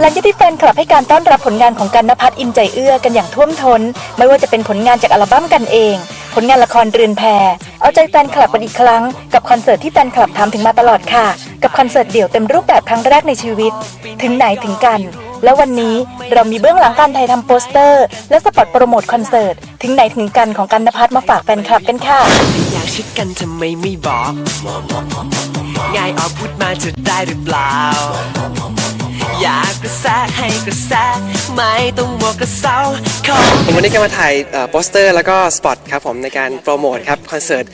หลังจากที่แฟนคลับให้การต้อนรับผลงานของกันนภัทรอินใจเอื้อกันอย่างท่วมทน้น ไม่ว่าจะเป็นผลงานจากอัลบั้มกันเอง ผลงานละครเรือนแพเอาใจแฟนคลับกันอีกครั้ง กับคอนเสิร์ตที่แฟนคลับถามถึงมาตลอดค่ะ กับคอนเสิร์ตเดี่ยวเต็มรูปแบบครั้งแรกในชีวิต ถึงไหนถึงกัน และวันนี้เรามีเบื้องหลังการถ่ายทำโปสเตอร์ และสปอตโปรโมทคอนเสิร์ตถึงไหนถึงกันของกันนภัทรมาฝากแฟนคลับกันค่ะอยากชิดกันทำไมไม่บอกง่ายออกพูดมาจะได้หรือเปล่า อยากกระแสให้กระแสไม่ต้องมัวกระเซาขอผมวันนี้ก็มาถ่ายโปสเตอร์แล้วก็สปอตครับผมในการโปรโมทครับคอนเสิร์ต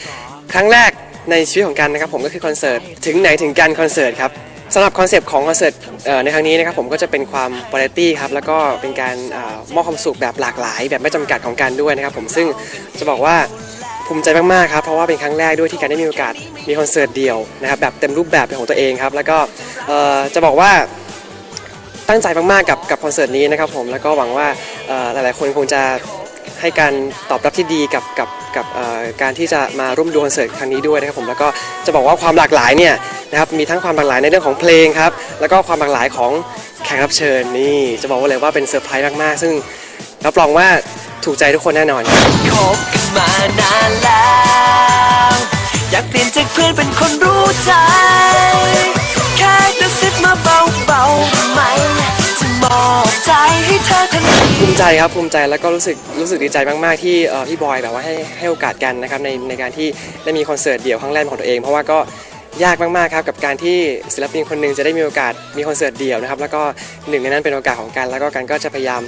ครั้งแรกในชีวิตของกันนะครับผมก็คือคอนเสิร์ตถึงไหนถึงกันคอนเสิร์ตครับสำหรับคอนเซปต์ของคอนเสิร์ตในครั้งนี้นะครับผมก็จะเป็นความวาไรตี้ครับแล้วก็เป็นการอมอบความสุขแบบหลากหลาย แบบไม่จำกัดของกันด้วยนะครับผมซึ่งจะบอกว่าภูมิใจมากๆครับเพราะว่าเป็นครั้งแรกด้วยที่การได้มีโอกาสมีคอนเสิร์ตเดี่ยวนะครับแบบเต็มรูปแบบเป็นของตัวเองครับแล้วก็จะบอกว่า ตั้งใจมากๆกับกับคอนเสิร์ตนี้นะครับผมแล้วก็หวังว่าหลายๆคนคงจะให้การตอบรับที่ดีกับกับกับการที่จะมาร่วมดูคอนเสิร์ตครั้งนี้ด้วยนะครับผมแล้วก็จะบอกว่าความหลากหลายเนี่ยนะครับมีทั้งความหลากหลายในเรื่องของเพลงครับแล้วก็ความหลากหลายของแขกรับเชิญนี่จะบอกว่าเลยว่าเป็นเซอร์ไพรส์มากๆ ซึ่งรับรองว่าถูกใจทุกคนแน่นอนคบคบกันมานานแล้วอยากเปลี่ยนจากเพื่อนเป็นคนรู้ใจ ภูมิใจครับภูมิใจแล้วก็รู้สึกรู้สึกดีใจมาก ๆ ที่พี่บอยแบบว่าให้ให้โอกาสกันนะครับในในการที่ได้มีคอนเสิร์ตเดี่ยวครั้งแรกของตัวเอง เพราะว่าก็ยากมาก ๆ ครับกับการที่ศิลปินคนหนึ่งจะได้มีโอกาสมีคอนเสิร์ตเดี่ยวนะครับแล้วก็หนึ่งในนั้นเป็นโอกาสของกัน แล้วก็กันก็จะพยายาม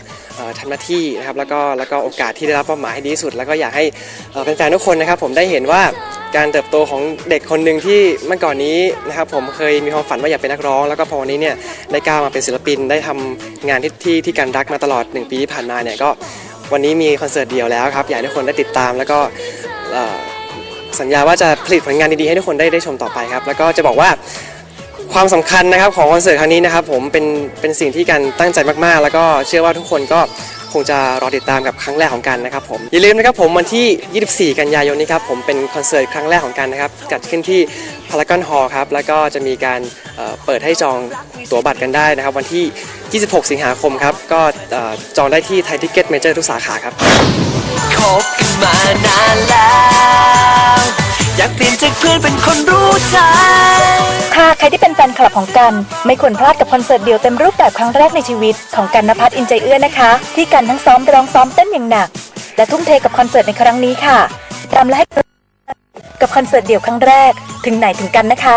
ทำหน้าที่นะครับแล้วก็แล้วก็โอกาสที่ได้รับมอบหมายให้ดีที่สุด แล้วก็อยากให้แฟนๆทุกคนนะครับผมได้เห็นว่า การเติบโตของเด็กคนหนึ่งที่เมื่อก่อนนี้นะครับผมเคยมีความฝันว่าอยากเป็นนักร้อง แล้วก็พอวันนี้เนี่ยได้ก้าวมาเป็นศิลปินได้ทำงานที่ที่ที่การรักมาตลอด 1 ปีที่ผ่านมาเนี่ยก็วันนี้มีคอนเสิร์ตเดียวแล้วครับอยากให้ทุกคนได้ติดตามแล้วก็สัญญาว่าจะผลิตผลงานดีๆให้ทุกคนได้ได้ชมต่อไปครับ แล้วก็จะบอกว่าความสำคัญนะครับของคอนเสิร์ตครั้งนี้นะครับผมเป็นเป็นสิ่งที่การตั้งใจมากๆ แล้วก็เชื่อว่าทุกคนก็ คงจะรอติดตามกับครั้งแรกของกันนะครับผมอย่าลืมนะครับผมวันที่ 24 กันยายนนี้ครับผมเป็นคอนเสิร์ตครั้งแรกของกันนะครับจัดขึ้นที่พารากอนฮอลล์ครับแล้วก็จะมีการเเปิดให้จองตั๋วบัตรกันได้นะครับ วันที่ 26 สิงหาคมครับก็จองได้ที่ไทยทิเก็ตเมเจอร์ทุกสาขาครับคบกันมานานแล้ว อยากเปลี่ยนจากเพื่อนเป็นคนรู้ใจ่ะใครที่เป็นแฟนคลับของกัน ไม่ควรพลาดกับคอนเสิร์ตเดียวเต็มรูปแบบครั้งแรกในชีวิต ของกันนภัทรอินใจเอื้อนะคะ ที่กันทั้งซ้อมร้องซ้อมเต้นอย่างหนัก และทุ่มเทกับคอนเสิร์ตในครั้งนี้ค่ะตามและให้กับคอนเสิร์ตเดี่ยวครั้งแรก ถึงไหนถึงกันนะคะ